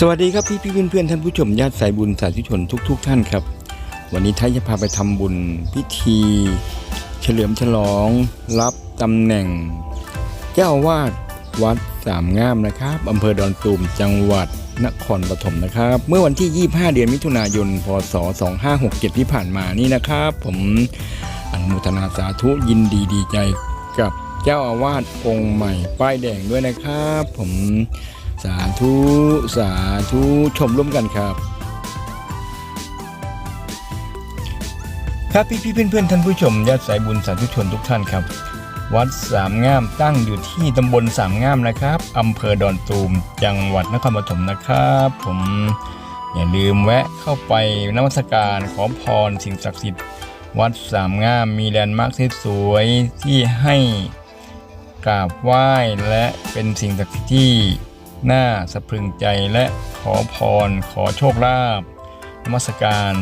สวัสดีครับพี่พี่เพื่อนเพื่อนท่านผู้ชมญาติสายบุญสาธุชนทุกทุกๆท่านครับ วันนี้ไทยจะพาไปทำบุญพิธี เฉลิมฉลอง รับตำแหน่ง เจ้าอาวาดวัดสามงามนะครับอำเภอดอนตูมจังหวัดนครปฐมนะครับ เมื่อวันที่ 25 เดือนมิถุนายน พศ 2567 ที่ผ่านมานี่นะครับ ผมอนุโมทนาสาธุยินดีดีใจกับเจ้าอาวาสองค์ใหม่ป้ายแดงด้วยนะครับ ผม สาธุ สาธุ ชมร่วมกันครับ ครับพี่พี่เพื่อนเพื่อนท่านผู้ชมญาติสายบุญสาธุชนทุกท่านครับ วัดสามงามตั้งอยู่ที่ตำบลสามงามนะครับอำเภอดอนตูม จังหวัดนครปฐมนะครับ ผมอย่าลืมแวะเข้าไปนมัสการขอพรสิ่งศักดิ์สิทธิ์วัดสามงามมีแลนด์มาร์คสวยๆที่ให้กราบไหว้และเป็นสิ่งศักดิ์สิทธิ์ที่ น่าสะพรึงใจและขอพรขอโชคลาภนมัสการ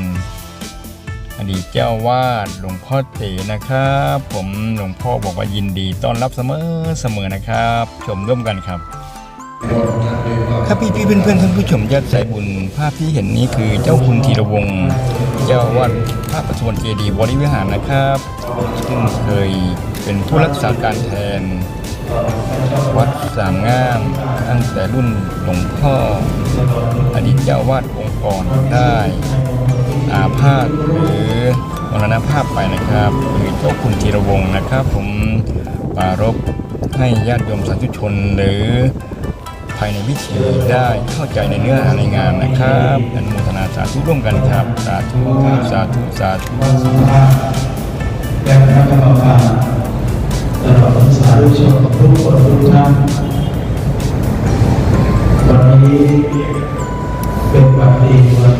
อดีตเจ้าวาดหลวงพ่อเต๋นะครับ ผมหลวงพ่อบอกว่ายินดีต้อนรับเสมอเสมอนะครับ ชมร่วมกันครับ ครับพี่พี่เพื่อนเพื่อนท่านผู้ชมญาติสายบุญภาพที่เห็นนี้คือเจ้าคุณธีรวงศ์เจ้าวาดพระประชวนเจดีย์วรวิหารนะครับซึ่งเคยเป็นผู้รักษาการแทน วัดสามงามตั้งแต่รุ่นหลวงพ่อ อดีตเจ้าวาดองค์ก่อนได้ อาพาธหรือมรณภาพไปนะครับหรือเจ้าคุณธีรวงศ์นะครับ ผมปรารภให้ญาติโยมสาธุชนหรือภายในพิธีได้เข้าใจในเนื้อหาในงานนะครับอนุโมทนาสาธุร่วมกันครับ สาธุ สาธุ สาธุ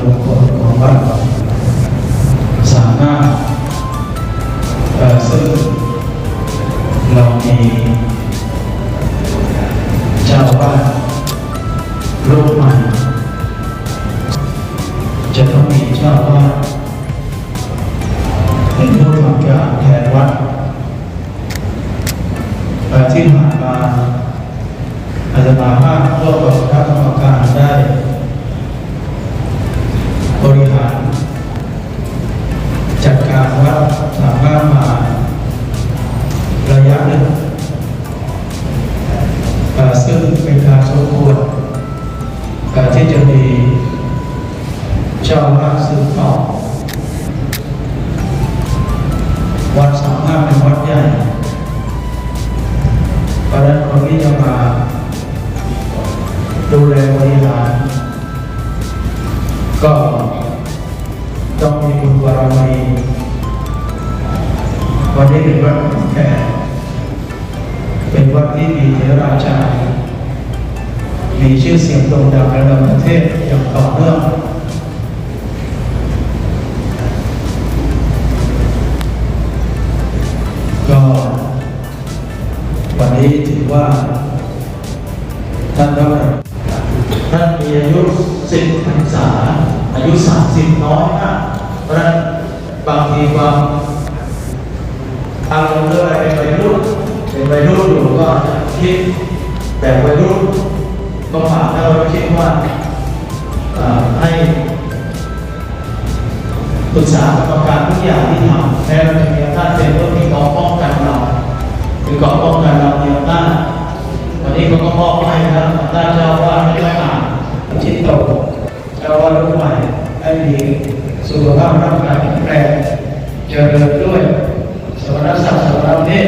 วันมงคลของวัดสามารถซึ่งเรามีเจ้าอาวาดรูปใหม่ บ ต้องมีบุญบารมีวันนี้เป็นวัดของแก่เป็นวัดที่มีเทราจามีชื่อเสียงโด่งดังระดับประเทศอย่างต่อเนื่องก็วันนี้ถือว่าท่านเท่าไหร่ท่าน มีอายุสิบพรรษา อายุสามสิบน้อยมากเพราะฉะนั้นบางทีความอารมณ์เรื่องอะไรเป็นวัยรุ่นเป็นวัยรุ่นอยู่ก็อาจจะคิดแต่วัยรุ่นก็ฝากให้เราคิดว่าให้ปรึกษากรรมการทุกอย่างที่ทำแม้เราจะมีอำนาจเต็มก็มีกองป้องกันเราเป็นกองป้องกันเรามีอำนาจวันนี้เขาก็มอบให้นะอำนาจเจ้าว่าสไม่ต้องอ่านชิดโตเจ้าอา ว่าสรุ่นใหม่ให้มีสุขภาพร่างกายแข็งแรงเจริญด้วย สมณศักดิ์สมณเพศ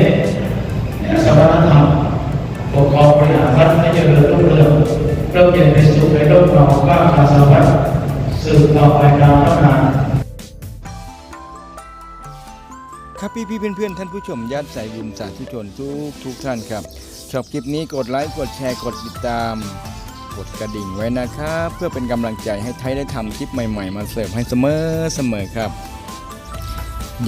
เนี่ยสมณธรรมปกครองบริหารวัดให้เจริญรุ่งเรืองเริ่มเย็นเป็นสุขในโลกเราก้าวขาสวัสดิ์สืบต่อไปนานเท่านานครับพี่พี่เพื่อนเพื่อนๆท่านผู้ชมญาติสายบุญสาธุชนทุกทุกท่านครับ ชอบคลิปนี้กดไลค์กดแชร์กดติดตาม กดกระดิ่งไว้นะครับ เพื่อเป็นกำลังใจให้ไทยได้ทำคลิปใหม่ๆ มาเสิร์ฟให้เสมอเสมอครับ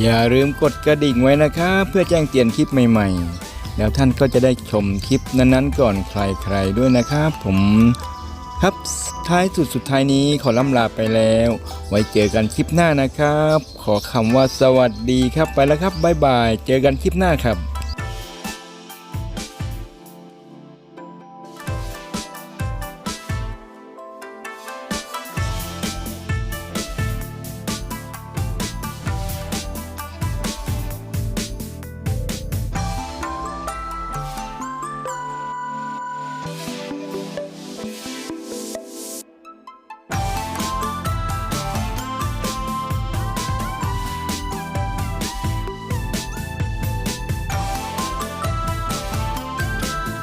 อย่าลืมกดกระดิ่งไว้นะครับ เพื่อแจ้งเตือนคลิปใหม่ ๆ แล้วท่านก็จะได้ชมคลิปนั้นๆ ก่อนใครๆด้วยนะครับ ผมครับท้ายสุดสุดท้ายนี้ขอล่ำลาไปแล้ว ไว้เจอกันคลิปหน้านะครับ ขอคำว่าสวัสดีครับไปแล้วครับบ๊ายบาย เจอกันคลิปหน้าครับ